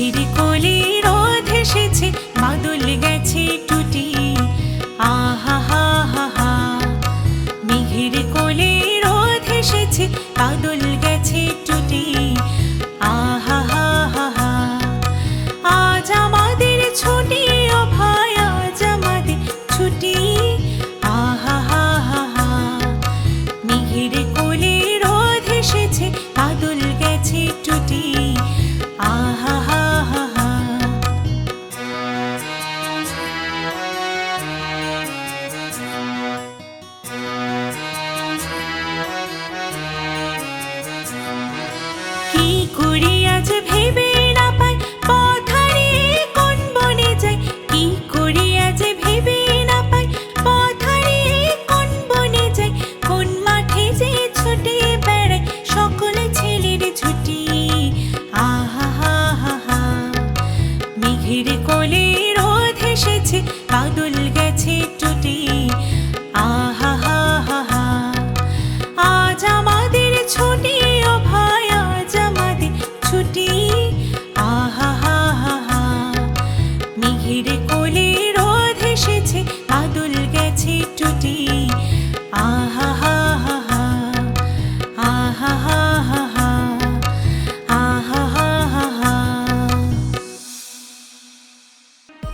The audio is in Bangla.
মেঘের কলি রোদ এসেছে, বাদল গেছে টুটি। আহা, হা হা হা। মেঘের কলি রোদ এসেছে, বাদল গেছে টুটি। করি আজ ভেবে যাই? কি মাঠে যে ছুটে বেড়াই, সকল ছেলের ছুটি। আহা, হা হা হা, মেঘের কোলে রোদ এসেছে, বাদল